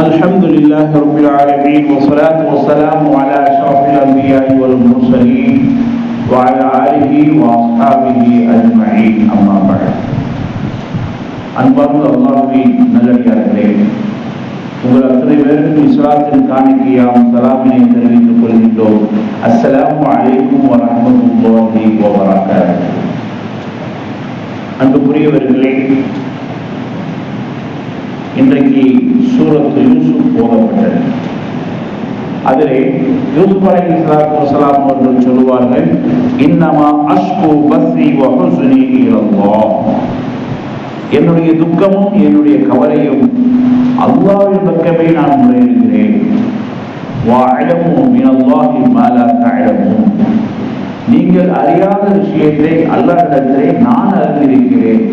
الحمد لله رب العالمين والصلاة والسلام على أشرف الأنبياء والمرسلين وعلى آله وأصحابه أجمعين أما بعد அன்பார்ந்த அல்லாஹ்வின் நல்லடியார்களே உங்கள் அத்தனை பேருக்கும் இஸ்லாத்தின் காணிக்கையாம் சலாமினை தெரிவித்துக் கொள்கின்றோம் அஸ்ஸலாமு அலைக்கும் வரஹ்மத்துல்லாஹி வபரகாத்துஹு அன்புக்குரியவர்களே இன்றைக்கு சூரத்து யூசுப் போகப்பட்டது. அதிலே யூசுப் அலை இஸ்லாத்து வசலாம் சொல்லுவார்கள் இன்னமா அஷ்கு பஸ்ரி வஹுசுனி இலல்லாஹ். என்னுடைய துக்கமும் என்னுடைய கவலையும் அல்லாவின் பக்கமே நான் முறையிடுகிறேன். நீங்கள் அறியாத விஷயத்தை அல்லாஹிடத்திலே நான் அறிந்திருக்கிறேன்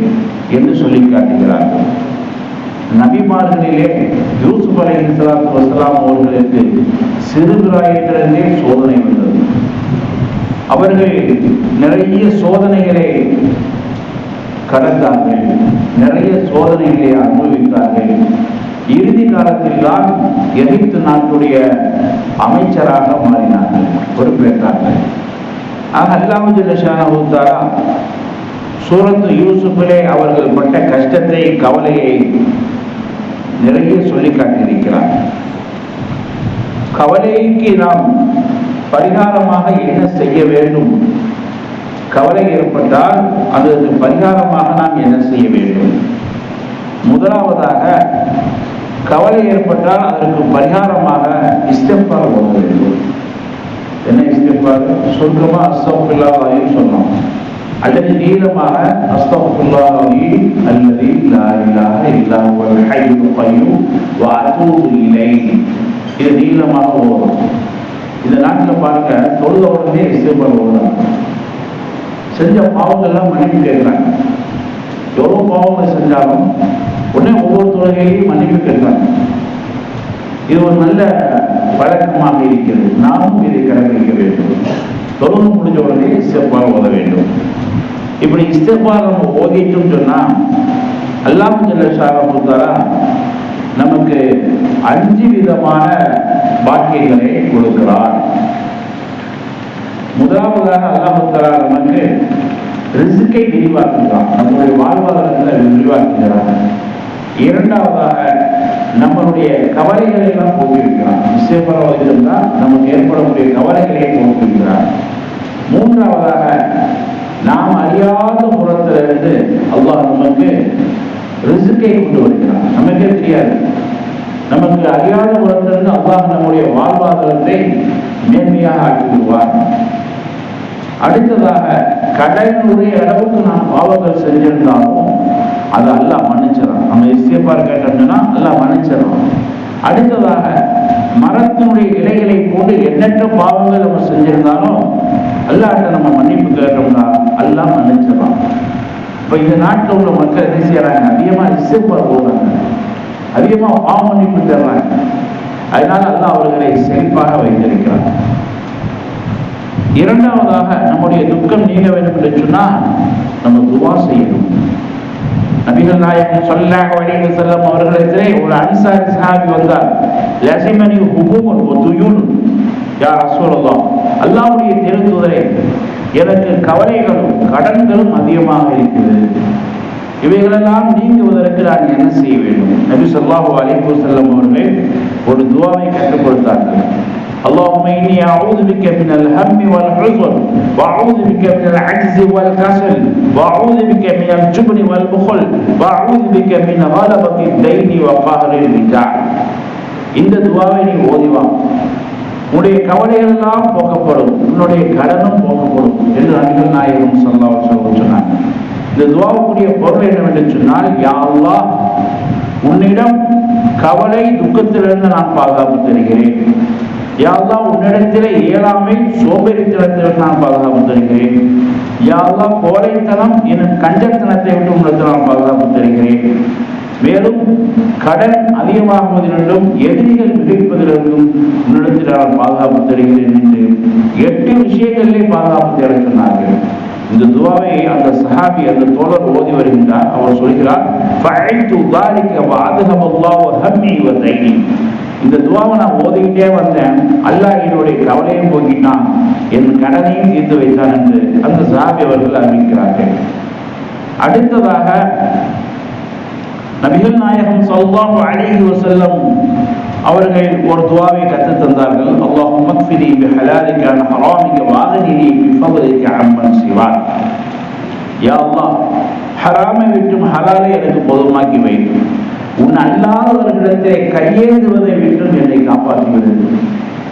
என்று சொல்லி காட்டுகிறார்கள். நபிமார்களிலே யூசுப் அலி இஸ்லாத்து வசலாம் அவர்களுக்கு சிறுபிராயத்திலிருந்தே சோதனை வந்தது. அவர்கள் நிறைய சோதனைகளை கடந்தார்கள். நிறைய சோதனைகளை அனுபவித்தார்கள். இறுதி காலத்தில் தான் எகிப்து நாட்டுடைய அமைச்சராக மாறினார்கள் பொறுப்பேற்றார்கள். ஆக அல்லாஹு ஜல்லஷானஹு சூரத்து யூசுப்பிலே அவர்கள் பட்ட கஷ்டத்தை கவலையை நிறைய சொல்லி காட்டியிருக்கிறார் கவலைக்கு நாம் பரிகாரமாக என்ன செய்ய வேண்டும்? கவலை ஏற்பட்டால் அதற்கு பரிகாரமாக நாம் என்ன செய்ய வேண்டும்? முதலாவதாக கவலை ஏற்பட்டால் அதற்கு பரிகாரமாக இஸ்தெஃபார் ஓத வேண்டும். என்ன இஸ்தெஃபார்? சொர்க்கமா அஸ்தஃபில்லாஹின்னு சொன்னோம். அல்லது நீளமாக அஸ்தகுல்லாஹி அல்லது லா இலாஹ இல்லா ஹுவல் ஹய்யுல் கய்யூம் வ அத்தூபு இலைஹி. இது நீளமாக ஓதும் இந்த நாட்டில் பாருங்க தொழுத உடனே இஸ்தெஃபார் ஓதுறாங்க செஞ்ச பாவங்கள்லாம் மன்னிப்பு கேட்கிறாங்க. எவ்வளோ பாவங்கள் செஞ்சாலும் உடனே ஒவ்வொரு தொழுகையிலையும் மன்னிப்பு கேட்கிறாங்க. இது ஒரு நல்ல வழக்கமாக இருக்கிறது. நாமும் இதை கடைபிடிக்க வேண்டும். தொழுகு முடிஞ்ச உடனே இஸ்தேப்பாரம் ஓத வேண்டும். இப்படி இஸ்தேப்பாரம் நம்ம சொன்னால் சொன்னா அல்லாஹ் கொடுத்தாரா நமக்கு அஞ்சு விதமான பாக்கியங்களை கொடுக்கிறார். முதலாவதாக அல்லாஹாலா நமக்கு ரிசுக்கை விரிவாக்குகிறான். நம்முடைய வாழ்வாதாரங்களை விரிவாக்குகிறான் இரண்டாவதாக நம்மளுடைய கவலைகளை எல்லாம் போக்கியிருக்கிறான். நிச்சயபரவாதம் தான் நமக்கு ஏற்படக்கூடிய கவலைகளை போக்கியிருக்கிறான் மூன்றாவதாக நாம் அறியாத புறத்திலிருந்து அல்லாஹ் நமக்கு ரிசுக்கை கொண்டு வருகிறான். நமக்கே தெரியாது. நமக்கு அறியாத புறத்திலிருந்து அல்லாஹ் நம்முடைய வாழ்வாதாரத்தை மேன்மையாக ஆக்கி விடுவார் அடுத்ததாக கடனுடைய அளவுக்கு நாம் பாவங்கள் செஞ்சிருந்தாலும் அதை அல்லாஹ் மன்னிச்சிடறான். நம்ம இஸ்தியப்பார் கேட்டோம்னா அல்லாஹ் மன்னிச்சிடறான். அடுத்ததாக மரத்தினுடைய இலைகளை போட்டு எண்ணற்ற பாவங்கள் நம்ம செஞ்சிருந்தாலும் அல்லாட்ட நம்ம மன்னிப்பு கேட்டோம்னா எல்லாம் மன்னிச்சிடலாம் இப்போ இந்த நாட்டில் உள்ள மக்கள் என்ன செய்யறாங்க அதிகமாக இசைப்பார் போகிறாங்க அதிகமாக பாவ மன்னிப்பு தர்றாங்க. அதனால அல்லா அவர்களை செழிப்பாக வைத்திருக்கிறார் இரண்டாவதாக நம்முடைய துக்கம் நீங்க வேண்டும் என்று சொன்னால் நம்ம துவா செய்யணும். நபிகள் நாயகம் சொல்லாக வழியில் செல்லும் அவர்களிடத்திலே ஒரு அன்சாரி சஹாபி வந்தார். லசிமணி ஒரு துயுன் யா ரசூலுல்லாஹ் அல்லாஹ்வுடைய திருத்துதரே எனக்கு கவலைகளும் கடன்களும் அதிகமாக இருக்கிறது இவைகளெல்லாம் நீங்குவதற்கு நான் என்ன செய்ய வேண்டும் நபி சொல்லாஹு அலைஹி வஸல்லம் அவர்கள் ஒரு துவாவை கற்றுக் கொடுத்தார்கள் اللهم إني أعوذ بك من الهم والحزن وأعوذ بك من العجز والكسل وأعوذ بك من الجبن والبخل وأعوذ بك من غلبة الدين وقهر الرجال இந்த துவாவை நீ ஓதிவா உன்னுடைய கவலைகள் எல்லாம் போக்கப்படும். உன்னுடைய கடனும் போக்கப்படும் என்று அன்பில் நாயகம் சொல்லா சொன்னாங்க. இந்த துவாவுக்குரிய பொருள் என்னவென்று சொன்னால் யாவா உன்னிடம் கவலை துக்கத்திலிருந்து நான் பாதுகாப்பு தருகிறேன். யாழ்லா உன்னிடத்திலே இயலாமை சோம்பேறித்தனத்திலிருந்து நான் பாதுகாப்பு தருகிறேன். யாழ்லா கோழைத்தனம் என் கஞ்சத்தனத்தை விட்டு உன்னிடத்தில் நான் பாதுகாப்பு தருகிறேன். மேலும் கடன் அதிகமாகுவதிலிருந்தும் எதிரிகள் விதிப்பதிலிருந்தும் உன்னிடத்தில் நான் பாதுகாப்பு தருகிறேன் என்று எட்டு விஷயங்களிலே பாதுகாப்பு தேட சொன்னார்கள். இந்த துவாவை அந்த சஹாபி அந்த தோழர் ஓதி வருகின்றார். அவர் சொல்கிறார் இந்த துவாவை நான் ஓதிக்கிட்டே வந்தேன். அல்லாஹ் என்னுடைய கவலையும் போக்கிட்டான். என் கடனையும் தீர்த்து வைத்தான் என்று அந்த சஹாபி அவர்கள் அறிவிக்கிறார்கள். அடுத்ததாக நபிகள் நாயகம் ஸல்லல்லாஹு அலைஹி வஸல்லம் அவர்கள் ஒரு துவாவை கற்று தந்தார்கள். அல்லாஹும் மக்ஃபிரி பி ஹலாலிக அன் ஹராமிக வாகனினி பி அம்மன் சிவாக் யா அல்லாஹ் ஹராமை விட்டும் ஹலாலை எனக்கு பொதுமாக்கி வை. உன் அல்லாதவர்களிடத்தை கையேந்துவதை விட்டும் என்னை காப்பாற்றுகிறது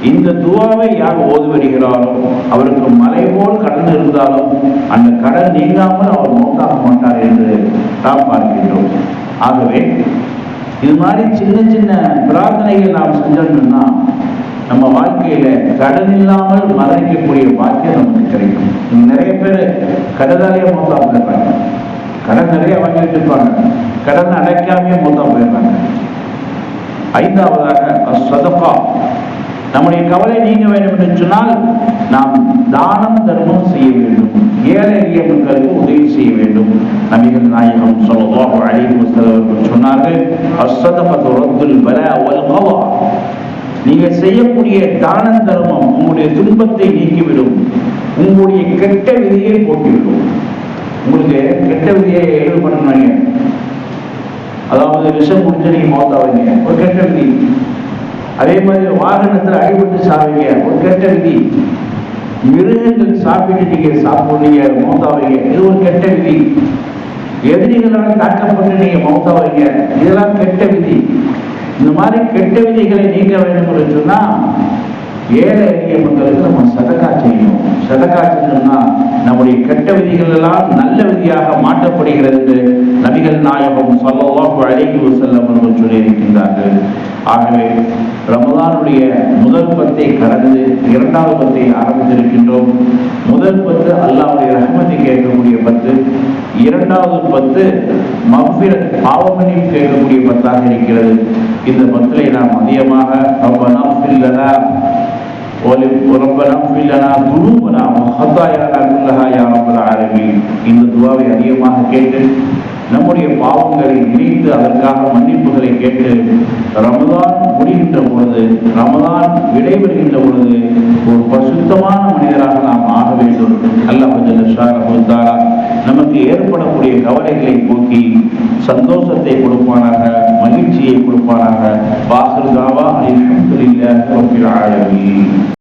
இந்த துவாவை யார் ஓது வருகிறாரோ அவருக்கு மலை போல் கடன் இருந்தாலும் அந்த கடன் நீங்காமல் அவர் நோக்காக மாட்டார் என்று நாம் பார்க்கின்றோம். ஆகவே இது மாதிரி சின்ன சின்ன பிரார்த்தனைகள் நாம் செஞ்சோம்னா நம்ம வாழ்க்கையில கடன் இல்லாமல் மரணிக்கக்கூடிய பாக்கியம் நமக்கு கிடைக்கும். நிறைய பேர் கடனாலே மூத்தா போயிடுறாங்க கடன் நிறைய வாங்கிட்டு இருப்பாங்க. கடன் அடைக்காமே மூத்தா போயிடுறாங்க ஐந்தாவதாக சதப்பா நம்முடைய கவலை நீங்க வேண்டும் என்று சொன்னால் நாம் தானம் தர்மம் செய்ய வேண்டும். ஏழை எளிய மக்களுக்கு உதவி செய்ய வேண்டும். நபிகள் நாயகம் ஸல்லல்லாஹு அலைஹி வஸல்லம் சொன்னார்கள் அஸ்ஸதகத்து ரத்துல் கவா. நீங்க செய்யக்கூடிய தான தர்மம் உங்களுடைய துன்பத்தை நீக்கிவிடும். உங்களுடைய கெட்ட விதியை போட்டிவிடும் உங்களுக்கு கெட்ட விதியை எழுது பண்ணுவாங்க அதாவது விஷம் குடிச்சு நீங்க மௌத்தாவீங்க. ஒரு கெட்ட விதி. அதே மாதிரி வாகனத்தில் அடிபட்டு சாவீங்க. ஒரு கெட்ட விதி. மிருகங்கள் சாப்பிட்டு நீங்க சாப்பிடுவீங்க மௌத்தாவீங்க இது ஒரு கெட்ட விதி. எதிரிகளால் தாக்கப்பட்டு நீங்க மௌத்தாவீங்க இதெல்லாம் கெட்ட விதி. இந்த மாதிரி கெட்ட விதிகளை நீக்க வேண்டும் என்று சொன்னா ஏழை எளிய மக்களுக்கு நம்ம சதக்கா செய்யணும். சதக்கா செஞ்சோம்னா நம்முடைய கெட்ட விதிகள் எல்லாம் நல்ல விதியாக மாற்றப்படுகிறது என்று நபிகள் நாயகம் ஸல்லல்லாஹு அலைஹி செல்லம் அவர்கள் சொல்லியிருக்கின்றார்கள். ஆகவே ரமதானுடைய முதல் பத்தை கடந்து இரண்டாவது பத்தை ஆரம்பித்திருக்கின்றோம். முதல் பத்து அல்லாவுடைய ரஹ்மத்தை கேட்கக்கூடிய பத்து இரண்டாவது பத்து மஃபிர பாவமன்னிப்பு கேட்கக்கூடிய பத்தாக இருக்கிறது. இந்த பத்திலே நாம் அதிகமாக நாம் ஃபில் லனா وربنا اغفر لنا ذنوبنا وخطايانا كلها يا رب العالمين இந்த துவாவை அதிகமாக கேட்டு நம்முடைய பாவங்களை நினைத்து அதற்காக மன்னிப்புகளை கேட்டு ரமதான் முடிகின்ற பொழுது ரமதான் விடைபெறுகின்ற பொழுது ஒரு பரிசுத்தமான மனிதராக நாம் ஆக வேண்டும் அல்லாஹ் நமக்கு ஏற்படக்கூடிய கவலைகளை போக்கி சந்தோஷத்தை கொடுப்பானாக دعوى الحمد لله رب العالمين.